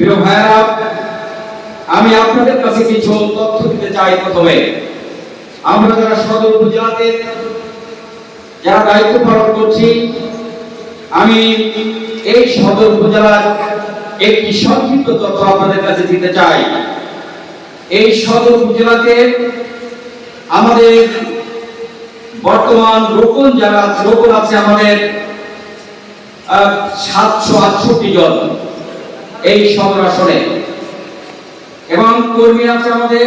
প্রিয় ভাইরা আমি আপনাদের কাছে কিছু তথ্য দিতে চাই প্রথমে। আমরা যারা সদর উপজেলাতে যারা দায়িত্ব পালন করছি, আমি এই সদর উপজেলার একটি সংক্ষিপ্ত তথ্য আপনাদের কাছে দিতে চাই। এই সদর উপজেলাতে আমাদের বর্তমান রোপণ যারা রোপণ আছে আমাদের সাতশো আটষট্টি জন। এই সদর আসনে এবং কর্মী আছে আমাদের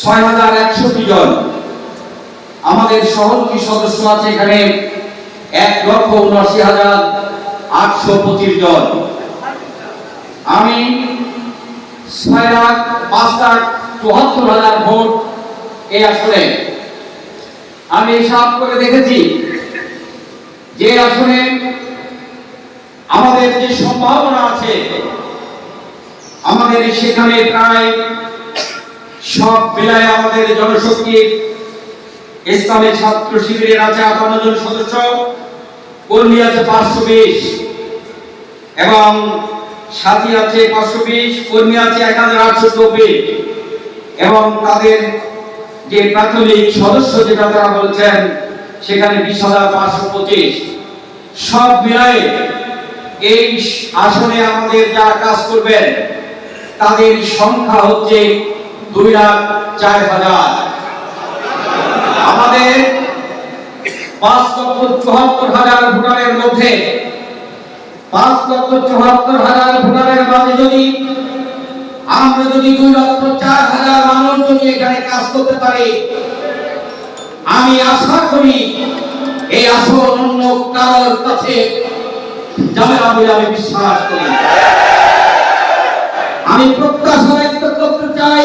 ছয় হাজার একষট্টি জন। আমাদের সহযোগী সদস্য আছে এখানে এক লক্ষ উনআশি হাজার আটশো পঁচিশ জন। আমি ছয় লাখ পাঁচ লাখ চুয়াত্তর হাজার ভোট এই আসনে। আমি হিসাব করে দেখেছি যে আসনে আমাদের যে সম্ভাবনা আছে, আমাদের সেখানে প্রায় সব মিলায় আমাদের জনশক্তি, ইসলামী ছাত্র শিবিরের আছে আটান্ন জন সদস্য, কর্মী আছে পাঁচশো বিশ, এবং সাথী আছে পাঁচশো বিশ, কর্মী আছে এক হাজার আটশো চব্বিশ, এবং তাদের যে প্রাথমিক সদস্য যেটা তারা বলছেন, সেখানে বিশ হাজার পাঁচশো পঁচিশ। সব মিলায়ে এই আসনে আমাদের যারা কাজ করবেন, তাদের সংখ্যা হচ্ছে দুই লাখ চার হাজার। আমাদের পাঁচ লক্ষ চুয়াত্তর হাজার ভোটারের মধ্যে, পাঁচ লক্ষ চুয়াত্তর হাজার ভোটারের মাঝে যদি আমরা যদি দুই লক্ষ চার হাজার মানুষ যদি এখানে কাজ করতে পারি, আমি আশা করি এই আসন অন্য কারোর কাছে যাবে না বলে আমি বিশ্বাস করি। আমি প্রত্যাশা ব্যক্ত করতে চাই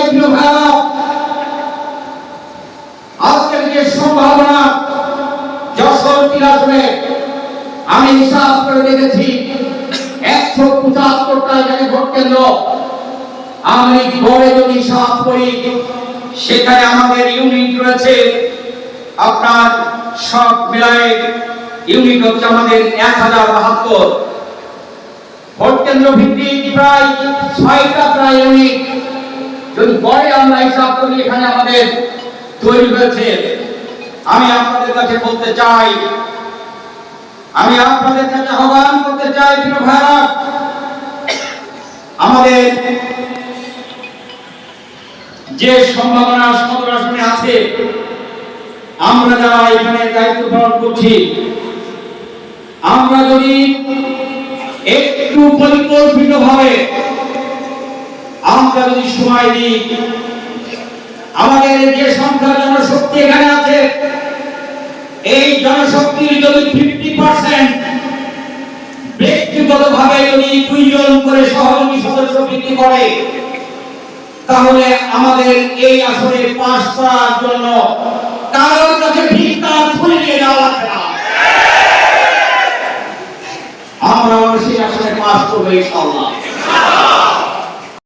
আজকের যে সম্ভাবনা, যশোর বিলাসনে আমি হিসাব করে দেখেছি, একশো পঁচাত্তরটা এখানে ভোট কেন্দ্র। আমি গড়ে যদি হিসাব করি, সেখানে আমাদের ইউনিট রয়েছে। আপনার সব মিলায়ে ইউনিট হচ্ছে আমাদের এক হাজার বাহাত্তর। ভোট কেন্দ্র ভিত্তিক প্রায় ছয়টা প্রায় ইউনিট? যদি পরে আমরা হিসাব করি, এখানে আমাদের তৈরি হয়েছে। আমি আপনাদের কাছে বলতে চাই, আমি আপনাদের কাছে আহ্বান করতে চাই, প্রিয় ভাইরা, আমাদের যে সম্ভাবনা সদর আসনে আছে, আমরা যারা এখানে দায়িত্ব পালন করছি আমরা যদি একটু পরিকল্পিত ভাবে আমরা যদি সময় দিই, আমাদের যে সংখ্যা জনশক্তি এখানে আছে, এই জনশক্তির যদি ফিফটি পার্সেন্ট ব্যক্তিগত ভাবে যদি দুইজন করে সহযোগী সদস্য বৃদ্ধি করে, তাহলে আমাদের এই আসনে করার জন্য কারোর কাছে ভিক্ষা বাংলাদেশে আসলে পাস করবে ইনশাআল্লাহ